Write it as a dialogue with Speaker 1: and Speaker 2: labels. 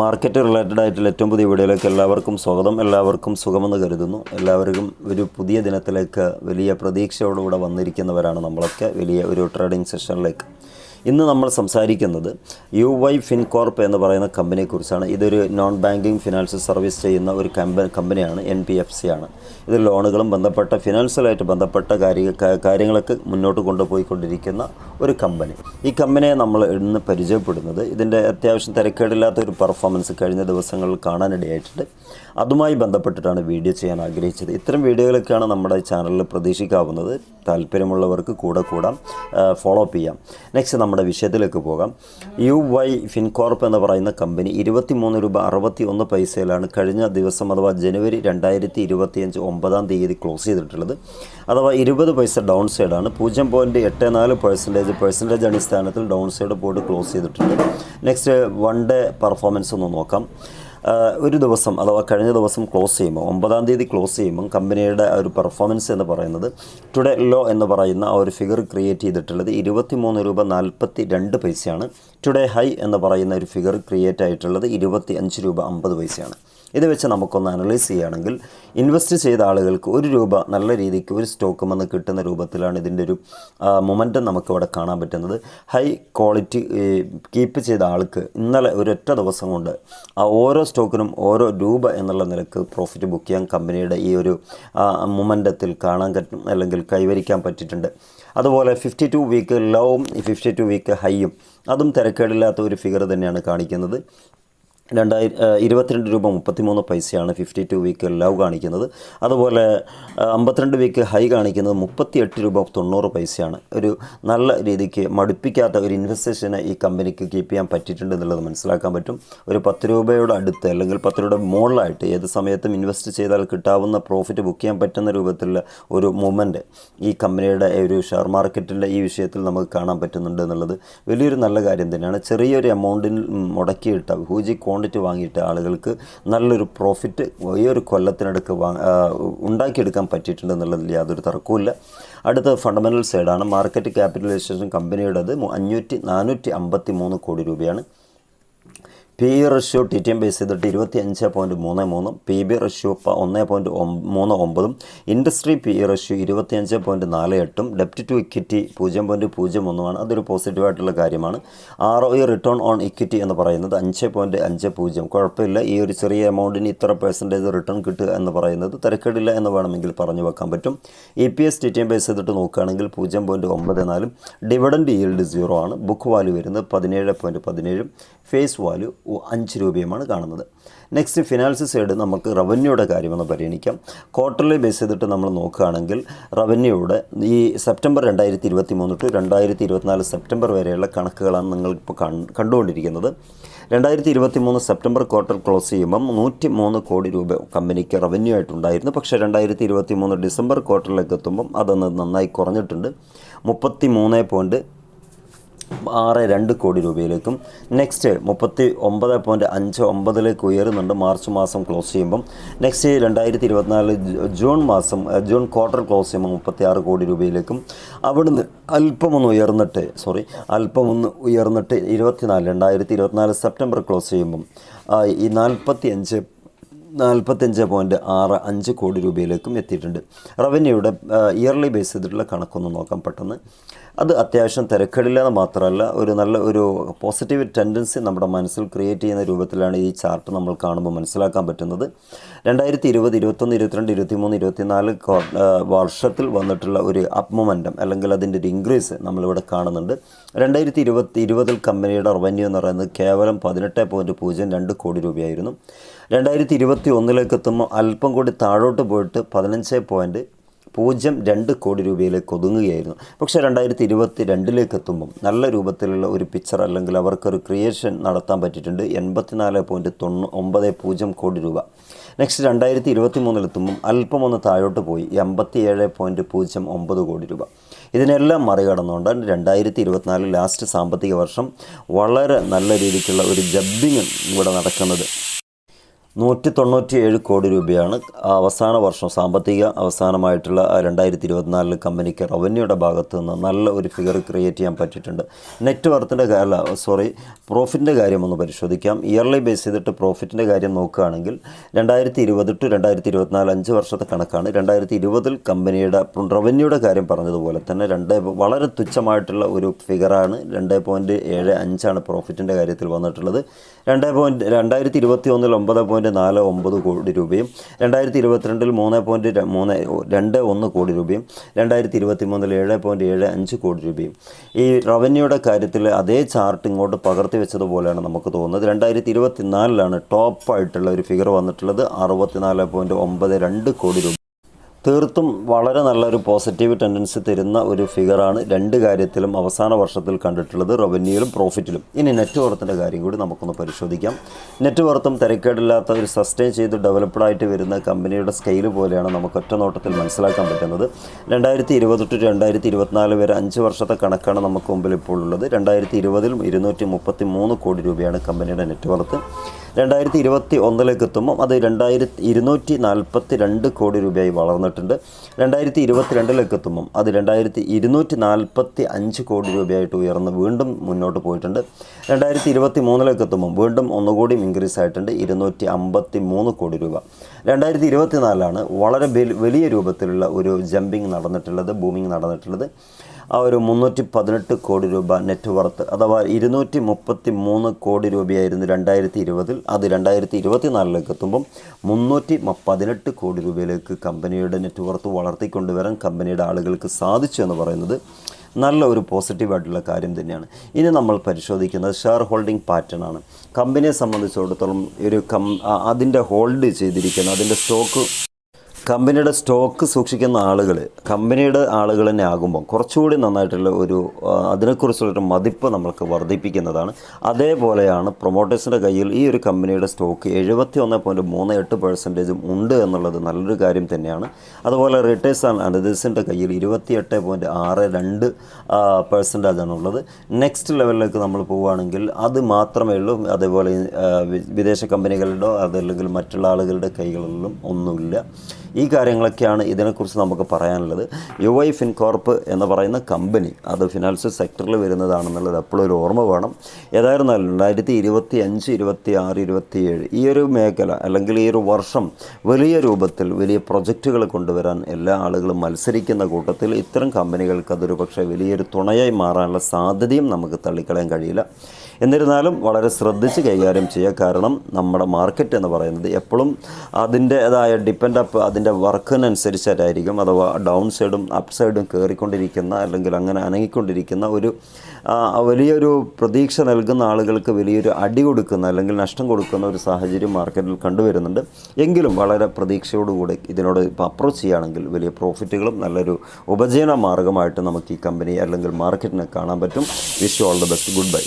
Speaker 1: Market related ആയിട്ടുള്ള ഏറ്റവും പുതിയ വീഡിയോയിലേക്ക് എല്ലാവർക്കും സ്വാഗതം. എല്ലാവർക്കും സുഖമെന്ന് കരുതുന്നു. എല്ലാവർക്കും ഒരു പുതിയ ദിനത്തിലേക്ക് വലിയ പ്രതീക്ഷയോടുകൂടെ വന്നിരിക്കുന്നവരാണ് നമ്മളൊക്കെ. വലിയ ഒരു ട്രേഡിംഗ് സെഷനിലേക്ക് ഇന്ന് നമ്മൾ സംസാരിക്കുന്നത് യു വൈ ഫിൻകോർപ്പ് എന്ന് പറയുന്ന കമ്പനിയെക്കുറിച്ചാണ്. ഇതൊരു നോൺ ബാങ്കിങ് ഫിനാൻഷ്യൽ സർവീസ് ചെയ്യുന്ന ഒരു കമ്പ കമ്പനിയാണ് എൻ പി എഫ് സി ആണ്. ഇത് ലോണുകളും ബന്ധപ്പെട്ട ഫിനാൻഷ്യലായിട്ട് ബന്ധപ്പെട്ട കാര്യ കാര്യങ്ങളൊക്കെ മുന്നോട്ട് കൊണ്ടുപോയിക്കൊണ്ടിരിക്കുന്ന ഒരു കമ്പനി. ഈ കമ്പനിയെ നമ്മൾ ഇന്ന് പരിചയപ്പെടുന്നത് ഇതിന്റെ അത്യാവശ്യം തിരക്കേടില്ലാത്ത ഒരു പെർഫോമൻസ് കഴിഞ്ഞ ദിവസങ്ങളിൽ കാണാനിടയായിട്ടുണ്ട്. അതുമായി ബന്ധപ്പെട്ടിട്ടാണ് വീഡിയോ ചെയ്യാൻ ആഗ്രഹിച്ചത്. ഇത്തരം വീഡിയോകളൊക്കെയാണ് നമ്മുടെ ചാനലിൽ പ്രതീക്ഷിക്കാവുന്നത്. താല്പര്യമുള്ളവർക്ക് കൂടെ കൂടാം. ഫോളോ അപ്പ് ചെയ്യാം. നെക്സ്റ്റ് നമ്മുടെ വിഷയത്തിലേക്ക് പോകാം. യു വൈ ഫിൻകോർപ്പ് എന്ന് പറയുന്ന കമ്പനി ഇരുപത്തിമൂന്ന് രൂപ അറുപത്തി ഒന്ന് പൈസയിലാണ് കഴിഞ്ഞ ദിവസം അഥവാ ജനുവരി രണ്ടായിരത്തി ഇരുപത്തിയഞ്ച് ഒമ്പതാം തീയതി ക്ലോസ് ചെയ്തിട്ടുള്ളത്. അഥവാ ഇരുപത് പൈസ ഡൗൺ സൈഡാണ് പൂജ്യം പോയിന്റ് എട്ട് നാല് പെർസെന്റേജ് പെർസെന്റേജ് അടിസ്ഥാനത്തിൽ ഡൗൺ സൈഡ് പോയിട്ട് ക്ലോസ് ചെയ്തിട്ടുണ്ട്. നെക്സ്റ്റ് വൺ ഡേ പെർഫോമൻസ് ഒന്ന് നോക്കാം. ഒരു ദിവസം അഥവാ കഴിഞ്ഞ ദിവസം ക്ലോസ് ചെയ്യുമ്പോൾ ഒമ്പതാം തീയതി ക്ലോസ് ചെയ്യുമ്പോൾ കമ്പനിയുടെ ഒരു പെർഫോമൻസ് എന്ന് പറയുന്നത് ടുഡേ ലോ എന്ന് പറയുന്ന ആ ഒരു ഫിഗർ ക്രിയേറ്റ് ചെയ്തിട്ടുള്ളത് ഇരുപത്തി മൂന്ന് രൂപ നാൽപ്പത്തി രണ്ട് പൈസയാണ്. ടുഡേ ഹൈ എന്ന് പറയുന്ന ഒരു ഫിഗർ ക്രിയേറ്റ് ആയിട്ടുള്ളത് ഇരുപത്തി അഞ്ച് രൂപ അമ്പത് പൈസയാണ്. ഇത് വെച്ച് നമുക്കൊന്ന് അനലൈസ് ചെയ്യുകയാണെങ്കിൽ ഇൻവെസ്റ്റ് ചെയ്ത ആളുകൾക്ക് ഒരു രൂപ നല്ല രീതിക്ക് ഒരു സ്റ്റോക്കും വന്ന് കിട്ടുന്ന രൂപത്തിലാണ് ഇതിന്റെ ഒരു മൊമെന്റം നമുക്കിവിടെ കാണാൻ പറ്റുന്നത്. ഹൈ ക്വാളിറ്റി കീപ്പ് ചെയ്ത ആൾക്ക് ഇന്നലെ ഒരൊറ്റ ദിവസം കൊണ്ട് ആ ഓരോ സ്റ്റോക്കിനും ഓരോ രൂപ എന്നുള്ള നിലയ്ക്ക് പ്രോഫിറ്റ് ബുക്ക് ചെയ്യാൻ കമ്പനിയുടെ ഈ ഒരു മൊമെന്റത്തിൽ കാണാൻ പറ്റും അല്ലെങ്കിൽ കൈവരിക്കാൻ പറ്റിയിട്ടുണ്ട്. അതുപോലെ ഫിഫ്റ്റി ടു വീക്ക് ലോവും ഫിഫ്റ്റി ടു വീക്ക് ഹൈയും അതും തിരക്കേടില്ലാത്ത ഒരു ഫിഗർ തന്നെയാണ് കാണിക്കുന്നത്. രണ്ടായിരം ഇരുപത്തിരണ്ട് രൂപ മുപ്പത്തിമൂന്ന് പൈസയാണ് ഫിഫ്റ്റി ടു വീക്ക് ലവ് കാണിക്കുന്നത്. അതുപോലെ അമ്പത്തിരണ്ട് വീക്ക് ഹൈ കാണിക്കുന്നത് മുപ്പത്തി എട്ട് രൂപ തൊണ്ണൂറ് പൈസയാണ്. ഒരു നല്ല രീതിക്ക് മടുപ്പിക്കാത്ത ഒരു ഇൻവെസ്റ്റേഷനെ ഈ കമ്പനിക്ക് കീപ്പ് ചെയ്യാൻ പറ്റിയിട്ടുണ്ട് എന്നുള്ളത് മനസ്സിലാക്കാൻ പറ്റും. ഒരു പത്ത് രൂപയുടെ അടുത്ത് അല്ലെങ്കിൽ പത്ത് രൂപയുടെ മുകളിലായിട്ട് ഏത് സമയത്തും ഇൻവെസ്റ്റ് ചെയ്താൽ കിട്ടാവുന്ന പ്രോഫിറ്റ് ബുക്ക് ചെയ്യാൻ പറ്റുന്ന രൂപത്തിലുള്ള ഒരു മൂവ്മെന്റ് ഈ കമ്പനിയുടെ ഒരു ഷെയർ മാർക്കറ്റിന്റെ ഈ വിഷയത്തിൽ നമുക്ക് കാണാൻ പറ്റുന്നുണ്ട് എന്നുള്ളത് വലിയൊരു നല്ല കാര്യം തന്നെയാണ്. ചെറിയൊരു എമൗണ്ടിൽ മുടക്കിയിട്ട ഹൂജി ക്വാണ്ടിറ്റി വാങ്ങിയിട്ട് ആളുകൾക്ക് നല്ലൊരു പ്രോഫിറ്റ് ഈ ഒരു കൊല്ലത്തിനടുക്ക് വാ ഉണ്ടാക്കിയെടുക്കാൻ പറ്റിയിട്ടുണ്ട് എന്നുള്ളതിൽ യാതൊരു തർക്കവുമില്ല. അടുത്ത ഫണ്ടമെന്റൽ സൈഡാണ് മാർക്കറ്റ് ക്യാപിറ്റലൈസേഷൻ കമ്പനിയുടേത് അഞ്ഞൂറ്റി നാനൂറ്റി അമ്പത്തി മൂന്ന് കോടി രൂപയാണ്. P E ratio T T M base ചെയ്തിട്ട് ഇരുപത്തി അഞ്ച് പോയിന്റ് മൂന്ന് മൂന്നും പി ബി റഷ്യോ ഒന്ന് പോയിന്റ് മൂന്ന് ഒമ്പതും ഇൻഡസ്ട്രി പി ഇ റഷ്യോ ഇരുപത്തി അഞ്ച് പോയിന്റ് നാല് എട്ടും ഡെപ്റ്റ് ടു ഇക്വിറ്റി പൂജ്യം പോയിന്റ് പൂജ്യം ഒന്നുമാണ്. അതൊരു പോസിറ്റീവായിട്ടുള്ള കാര്യമാണ്. R O E return on equity എന്ന് പറയുന്നത് അഞ്ച് പോയിന്റ് അഞ്ച് പൂജ്യം. കുഴപ്പമില്ല. ഈ ഒരു ചെറിയ എമൗണ്ടിന് ഇത്ര പെർസെന്റേജ് റിട്ടേൺ കിട്ടുക എന്ന് പറയുന്നത് തിരക്കേടില്ല എന്ന് വേണമെങ്കിൽ പറഞ്ഞു വെക്കാൻ പറ്റും. E P S T T M base ചെയ്തിട്ട് നോക്കുകയാണെങ്കിൽ പൂജ്യം പോയിന്റ് ഒമ്പത് നാലും ഡിവിഡൻഡ് ഈൽഡ് സീറോ ആണ്. ബുക്ക് വാല്യൂ വരുന്നത് പതിനേഴ് പോയിന്റ് പതിനേഴും ഫേസ് വാല്യൂ അഞ്ച് രൂപയുമാണ് കാണുന്നത്. നെക്സ്റ്റ് ഫിനാൻസ് സൈഡ് നമുക്ക് റവന്യൂയുടെ കാര്യമെന്ന് പരിഗണിക്കാം. ക്വാർട്ടർലി ബേസ് ചെയ്തിട്ട് നമ്മൾ നോക്കുകയാണെങ്കിൽ റവന്യൂയുടെ ഈ സെപ്റ്റംബർ രണ്ടായിരത്തി ഇരുപത്തി മൂന്ന് ടു രണ്ടായിരത്തി ഇരുപത്തിനാല് സെപ്റ്റംബർ വരെയുള്ള കണക്കുകളാണ് നിങ്ങളിപ്പോൾ കണ്ടുകൊണ്ടിരിക്കുന്നത്. രണ്ടായിരത്തി ഇരുപത്തി മൂന്ന് സെപ്റ്റംബർ ക്വാർട്ടർ ക്ലോസ് ചെയ്യുമ്പം നൂറ്റി മൂന്ന് കോടി രൂപ കമ്പനിക്ക് റവന്യൂ ആയിട്ടുണ്ടായിരുന്നു. പക്ഷേ രണ്ടായിരത്തി ഇരുപത്തി മൂന്ന് ഡിസംബർ ക്വാർട്ടറിലേക്ക് എത്തുമ്പം അതൊന്ന് നന്നായി കുറഞ്ഞിട്ടുണ്ട്. മുപ്പത്തി മൂന്ന് പോയിന്റ് ആറ് രണ്ട് കോടി രൂപയിലേക്കും നെക്സ്റ്റ് മുപ്പത്തി ഒമ്പത് പോയിന്റ് അഞ്ച് ഒമ്പതിലേക്ക് ഉയരുന്നുണ്ട്. മാർച്ച് മാസം ക്ലോസ് ചെയ്യുമ്പം. നെക്സ്റ്റ് രണ്ടായിരത്തി ഇരുപത്തിനാല് ജൂൺ മാസം ജൂൺ ക്വാർട്ടർ ക്ലോസ് ചെയ്യുമ്പോൾ മുപ്പത്തി ആറ് കോടി രൂപയിലേക്കും. അവിടുന്ന് അല്പമൊന്ന് ഉയർന്നിട്ട് സോറി അല്പമൊന്ന് ഉയർന്നിട്ട് ഇരുപത്തിനാല് രണ്ടായിരത്തി ഇരുപത്തിനാല് സെപ്റ്റംബർ ക്ലോസ് ചെയ്യുമ്പം ഈ നാൽപ്പത്തി അഞ്ച് നാൽപ്പത്തഞ്ച് പോയിന്റ് ആറ് അഞ്ച് കോടി രൂപയിലേക്കും എത്തിയിട്ടുണ്ട്. റവന്യൂയുടെ ഇയർലി ബേസ് ചെയ്തിട്ടുള്ള കണക്കൊന്ന് നോക്കാം പെട്ടെന്ന്. അത് അത്യാവശ്യം തിരക്കേടില്ലെന്ന് മാത്രമല്ല ഒരു നല്ല ഒരു പോസിറ്റീവ് ടെൻഡൻസി നമ്മുടെ മനസ്സിൽ ക്രിയേറ്റ് ചെയ്യുന്ന രൂപത്തിലാണ് ഈ ചാർട്ട് നമ്മൾ കാണുമ്പോൾ മനസ്സിലാക്കാൻ പറ്റുന്നത്. രണ്ടായിരത്തി ഇരുപത് ഇരുപത്തൊന്ന് ഇരുപത്തിരണ്ട് ഇരുപത്തിമൂന്ന് ഇരുപത്തിനാല് വർഷത്തിൽ വന്നിട്ടുള്ള ഒരു അപ് മൊമെന്റം അല്ലെങ്കിൽ അതിന്റെ ഒരു ഇൻക്രീസ് നമ്മളിവിടെ കാണുന്നുണ്ട്. രണ്ടായിരത്തി ഇരുപത്തി ഇരുപതിൽ കമ്പനിയുടെ റവന്യൂ എന്ന് പറയുന്നത് കേവലം പതിനെട്ട് പോയിന്റ് പൂജ്യം രണ്ട് കോടി രൂപയായിരുന്നു. രണ്ടായിരത്തി ഇരുപത്തി ഒന്നിലേക്ക് എത്തുമ്പോൾ അല്പം കൂടി താഴോട്ട് പോയിട്ട് പതിനഞ്ച് പോയിന്റ് പൂജ്യം രണ്ട് കോടി രൂപയിലേക്ക് ഒതുങ്ങുകയായിരുന്നു. പക്ഷേ രണ്ടായിരത്തി ഇരുപത്തി രണ്ടിലേക്ക് എത്തുമ്പം നല്ല രൂപത്തിലുള്ള ഒരു പിക്ചർ അല്ലെങ്കിൽ അവർക്കൊരു ക്രിയേഷൻ നടത്താൻ പറ്റിയിട്ടുണ്ട്. എൺപത്തിനാല് പോയിന്റ് തൊണ്ണൂ ഒമ്പത് പൂജ്യം കോടി രൂപ. നെക്സ്റ്റ് രണ്ടായിരത്തി ഇരുപത്തി മൂന്നിലെത്തുമ്പം അല്പം ഒന്ന് താഴോട്ട് പോയി എൺപത്തി ഏഴ് പോയിന്റ് പൂജ്യം ഒമ്പത് കോടി രൂപ. ഇതിനെല്ലാം മറികടന്നുകൊണ്ട് രണ്ടായിരത്തി ഇരുപത്തിനാല് ലാസ്റ്റ് സാമ്പത്തിക വർഷം വളരെ നല്ല രീതിക്കുള്ള ഒരു ജബ്ബിങ് ഇവിടെ നടക്കുന്നത്. നൂറ്റി തൊണ്ണൂറ്റി ഏഴ് കോടി രൂപയാണ് അവസാന വർഷം സാമ്പത്തിക അവസാനമായിട്ടുള്ള രണ്ടായിരത്തി ഇരുപത്തിനാലിൽ കമ്പനിക്ക് റവന്യൂയുടെ ഭാഗത്തു നിന്ന് നല്ല ഒരു ഫിഗർ ക്രിയേറ്റ് ചെയ്യാൻ പറ്റിയിട്ടുണ്ട്. നെറ്റ് വർത്തിന്റെ അല്ല സോറി പ്രോഫിറ്റിന്റെ കാര്യം ഒന്ന് പരിശോധിക്കാം. ഇയർലി ബേസ് ചെയ്തിട്ട് പ്രോഫിറ്റിന്റെ കാര്യം നോക്കുകയാണെങ്കിൽ രണ്ടായിരത്തി ഇരുപത് ടു രണ്ടായിരത്തി ഇരുപത്തിനാല് അഞ്ച് വർഷത്തെ കണക്കാണ്. രണ്ടായിരത്തി ഇരുപതിൽ കമ്പനിയുടെ റവന്യൂയുടെ കാര്യം പറഞ്ഞതുപോലെ തന്നെ രണ്ട് വളരെ തുച്ഛമായിട്ടുള്ള ഒരു ഫിഗറാണ്. രണ്ട് പോയിന്റ് ഏഴ് അഞ്ചാണ് പ്രോഫിറ്റിന്റെ കാര്യത്തിൽ വന്നിട്ടുള്ളത്. രണ്ട് പോയിന്റ് രണ്ടായിരത്തി ഇരുപത്തി ഒന്നിൽ ഒമ്പത് പോയിന്റ് നാല് ഒമ്പത് കോടി രൂപയും രണ്ടായിരത്തി ഇരുപത്തിരണ്ടിൽ മൂന്ന് പോയിന്റ് മൂന്ന് രണ്ട് ഒന്ന് കോടി രൂപയും രണ്ടായിരത്തി ഇരുപത്തി മൂന്നിൽ ഏഴ് പോയിന്റ് ഏഴ് അഞ്ച് കോടി രൂപയും. ഈ റവന്യൂയുടെ കാര്യത്തിൽ അതേ ചാർട്ട് ഇങ്ങോട്ട് പകർത്തി വെച്ചതുപോലെയാണ് നമുക്ക് തോന്നുന്നത്. രണ്ടായിരത്തി ഇരുപത്തിനാലിലാണ് ടോപ്പായിട്ടുള്ള ഒരു ഫിഗർ വന്നിട്ടുള്ളത്. അറുപത്തിനാല് പോയിന്റ് ഒമ്പത് രണ്ട് കോടി രൂപ തീർത്തും വളരെ നല്ലൊരു പോസിറ്റീവ് ടെൻഡൻസി തരുന്ന ഒരു ഫിഗറാണ് രണ്ട് കാര്യത്തിലും അവസാന വർഷത്തിൽ കണ്ടിട്ടുള്ളത് റവന്യൂയിലും പ്രോഫിറ്റിലും ഇനി നെറ്റ് വർത്തിന്റെ കാര്യം കൂടി നമുക്കൊന്ന് പരിശോധിക്കാം. നെറ്റ് വർത്തും തിരക്കേടില്ലാത്ത ഒരു സസ്റ്റെയിൻ ചെയ്ത് ഡെവലപ്ഡ് ആയിട്ട് വരുന്ന കമ്പനിയുടെ സ്കെയിൽ പോലെയാണ് നമുക്ക് ഒറ്റ നോട്ടത്തിൽ മനസ്സിലാക്കാൻ പറ്റുന്നത്. രണ്ടായിരത്തി ഇരുപത് ടു രണ്ടായിരത്തി ഇരുപത്തിനാല് വരെ അഞ്ച് വർഷത്തെ കണക്കാണ് നമുക്ക് മുമ്പിൽ ഇപ്പോൾ ഉള്ളത്. രണ്ടായിരത്തി ഇരുപതിലും ഇരുന്നൂറ്റി മുപ്പത്തി മൂന്ന് കോടി രൂപയാണ് കമ്പനിയുടെ നെറ്റ് വർത്ത് രണ്ടായിരത്തി ഇരുപത്തി ഒന്നിലേക്ക് എത്തുമ്പോൾ അത് രണ്ടായിരത്തി ഇരുന്നൂറ്റി നാൽപ്പത്തി രണ്ട് കോടി രൂപയായി വളർന്നിട്ടുണ്ട്. രണ്ടായിരത്തി ഇരുപത്തിരണ്ടിലേക്ക് എത്തുമ്പം അത് രണ്ടായിരത്തി ഇരുന്നൂറ്റി നാൽപ്പത്തി അഞ്ച് കോടി രൂപയായിട്ട് ഉയർന്ന് വീണ്ടും മുന്നോട്ട് പോയിട്ടുണ്ട്. രണ്ടായിരത്തി ഇരുപത്തി മൂന്നിലേക്ക് എത്തുമ്പം വീണ്ടും ഒന്നുകൂടി ഇൻക്രീസ് ആയിട്ടുണ്ട്. ഇരുന്നൂറ്റി അമ്പത്തി മൂന്ന് കോടി രൂപ. രണ്ടായിരത്തി ഇരുപത്തിനാലാണ് വളരെ വലിയ രൂപത്തിലുള്ള ഒരു ജമ്പിങ് നടന്നിട്ടുള്ളത് ബൂമിങ് നടന്നിട്ടുള്ളത്. ആ ഒരു മുന്നൂറ്റി പതിനെട്ട് കോടി രൂപ നെറ്റ് വർത്ത് അഥവാ ഇരുന്നൂറ്റി മുപ്പത്തി മൂന്ന് കോടി രൂപയായിരുന്നു രണ്ടായിരത്തി ഇരുപതിൽ അത് രണ്ടായിരത്തി ഇരുപത്തി നാലിലേക്ക് എത്തുമ്പം മുന്നൂറ്റി പതിനെട്ട് കോടി രൂപയിലേക്ക് കമ്പനിയുടെ നെറ്റ് വർത്ത് വളർത്തിക്കൊണ്ടുവരാൻ കമ്പനിയുടെ ആളുകൾക്ക് സാധിച്ചു എന്ന് പറയുന്നത് നല്ല ഒരു പോസിറ്റീവായിട്ടുള്ള കാര്യം തന്നെയാണ്. ഇനി നമ്മൾ പരിശോധിക്കുന്നത് ഷെയർ ഹോൾഡിംഗ് പാറ്റേൺ ആണ്. കമ്പനിയെ സംബന്ധിച്ചിടത്തോളം ഒരു കം അതിന്റെ ഹോൾഡ് ചെയ്തിരിക്കുന്ന അതിന്റെ സ്റ്റോക്ക് കമ്പനിയുടെ സ്റ്റോക്ക് സൂക്ഷിക്കുന്ന ആളുകൾ കമ്പനിയുടെ ആളുകൾ തന്നെ ആകുമ്പോൾ കുറച്ചുകൂടി നന്നായിട്ടുള്ള ഒരു അതിനെക്കുറിച്ചുള്ളൊരു മതിപ്പ് നമ്മൾക്ക് വർദ്ധിപ്പിക്കുന്നതാണ്. അതേപോലെയാണ് പ്രൊമോട്ടേഴ്സിന്റെ കയ്യിൽ ഈ ഒരു കമ്പനിയുടെ സ്റ്റോക്ക് എഴുപത്തി ഒന്ന് പോയിന്റ് മൂന്ന് എട്ട് പെർസെന്റേജും ഉണ്ട് എന്നുള്ളത് നല്ലൊരു കാര്യം തന്നെയാണ്. അതുപോലെ റിട്ടേഴ്സ് ആൻഡ് അനദേഴ്സിന്റെ കയ്യിൽ ഇരുപത്തിയെട്ട് പോയിന്റ് ആറ് രണ്ട് പെർസെന്റേജാണ് ഉള്ളത് നെക്സ്റ്റ് ലെവലിലേക്ക് നമ്മൾ പോവുകയാണെങ്കിൽ അത് മാത്രമേ ഉള്ളൂ. അതേപോലെ വിദേശ കമ്പനികളുടെ അതല്ലെങ്കിൽ മറ്റുള്ള ആളുകളുടെ കൈകളിലും ഒന്നുമില്ല. ഈ കാര്യങ്ങളൊക്കെയാണ് ഇതിനെക്കുറിച്ച് നമുക്ക് പറയാനുള്ളത്. യു ഐ ഫിൻകോർപ്പ് എന്ന് പറയുന്ന കമ്പനി അത് ഫിനാൻഷ്യൽ സെക്ടറിൽ വരുന്നതാണെന്നുള്ളത് എപ്പോഴും ഒരു ഓർമ്മ വേണം. ഏതായിരുന്നാലും രണ്ടായിരത്തി ഇരുപത്തി അഞ്ച് ഇരുപത്തി ആറ് ഇരുപത്തിയേഴ് ഈ ഒരു മേഖല അല്ലെങ്കിൽ ഈ ഒരു വർഷം വലിയ രൂപത്തിൽ വലിയ പ്രൊജക്റ്റുകൾ കൊണ്ടുവരാൻ എല്ലാ ആളുകളും മത്സരിക്കുന്ന കൂട്ടത്തിൽ ഇത്തരം കമ്പനികൾക്ക് അതൊരു പക്ഷേ വലിയൊരു തുണയായി മാറാനുള്ള സാധ്യതയും നമുക്ക് തള്ളിക്കളയാൻ കഴിയില്ല. എന്നിരുന്നാലും വളരെ ശ്രദ്ധിച്ച് കൈകാര്യം ചെയ്യുക കാരണം നമ്മുടെ മാർക്കറ്റ് എന്ന് പറയുന്നത് എപ്പോഴും അതിന്റേതായ ഡിപ്പെൻഡ് അപ്പ് അതിന്റെ വർക്കിനനുസരിച്ചായിരിക്കും അഥവാ ഡൗൺ സൈഡും അപ്പ് സൈഡും കയറിക്കൊണ്ടിരിക്കുന്ന അല്ലെങ്കിൽ അങ്ങനെ അനങ്ങിക്കൊണ്ടിരിക്കുന്ന ഒരു വലിയൊരു പ്രതീക്ഷ നൽകുന്ന ആളുകൾക്ക് വലിയൊരു അടി കൊടുക്കുന്ന അല്ലെങ്കിൽ നഷ്ടം കൊടുക്കുന്ന ഒരു സാഹചര്യം മാർക്കറ്റിൽ കണ്ടുവരുന്നുണ്ട്. എങ്കിലും വളരെ പ്രതീക്ഷയോടുകൂടി ഇതിനോട് അപ്രോച്ച് ചെയ്യുകയാണെങ്കിൽ വലിയ പ്രോഫിറ്റുകളും നല്ലൊരു ഉപജീവന മാർഗമായിട്ട് നമുക്ക് ഈ കമ്പനി അല്ലെങ്കിൽ മാർക്കറ്റിനെ കാണാൻ പറ്റും. Wish all the best good bye